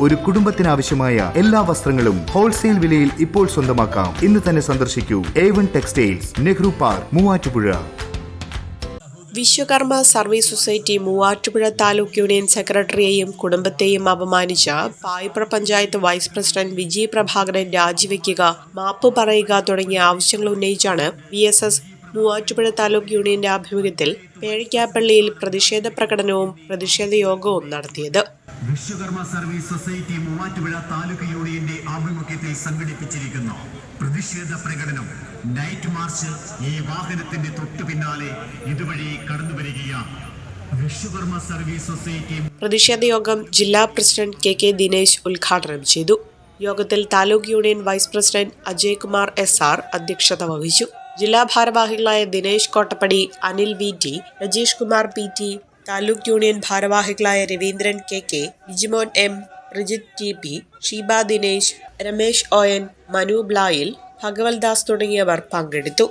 ഒരു കുടുംബത്തിനാവശ്യമായ എല്ലാ വസ്ത്രങ്ങളും ഹോൾസെയിൽ വിലയിൽ ഇപ്പോൾ സ്വന്തമാക്കാം. ഇന്ന് തന്നെ സന്ദർശിക്കൂ. A one textiles Nehru park Muvattupuzha. Vishwakarma service society Muvattupuzha taluk union സെക്രട്ടറിയെയും കുടുംബത്തെയും അപമാനിച്ച പായിപ്ര പഞ്ചായത്ത് വൈസ് പ്രസിഡന്റ് വിജയ് പ്രഭാകരൻ രാജിവെക്കുക മാപ്പ് പറയുക തുടങ്ങിയ ആവശ്യങ്ങൾ ഉന്നയിച്ചാണ് V S S Muvattupuzha taluk യൂണിയന്റെ ആഭിമുഖ്യത്തിൽ പേഴിക്കാപ്പള്ളിയിൽ പ്രതിഷേധ പ്രകടനവും പ്രതിഷേധ യോഗവും നടത്തിയത്. വിശ്വകർമ്മ സർവീസ് സൊസൈറ്റി മൂവാറ്റുപുഴ താലൂക്ക് യൂണിയന്റെ ആഭിമുഖ്യത്തിൽ സംഘടിപ്പിച്ചിരിക്കുന്ന. പ്രതിഷേധ പ്രകടനം നൈറ്റ് മാർച്ച് ഈ വാഹനത്തിന്റെ തൊട്ടു പിന്നാലെ ഇതുവഴി കടന്നു വരികയാണ്. വിശ്വകർമ്മ സർവീസ് സൊസൈറ്റി പ്രതിഷേധ യോഗം ജില്ലാ പ്രസിഡന്റ് കെ കെ ദിനേശ് ഉദ്ഘാടനം ചെയ്തു. യോഗത്തിൽ taluk union vice president Ajay Kumar S R അധ്യക്ഷത വഹിച്ചു. ജില്ലാ ഭാരവാഹികളായ Dinesh Kottappady Anil V T Rajeesh Kumar P T taluk union ഭാരവാഹികളായ Raveendran K K Bijimon M Rijith T P Sheeba Dinesh Ramesh O N Manu ബ്ലായിൽ Bhagavaldas തുടങ്ങിയവർ പങ്കെടുത്തു.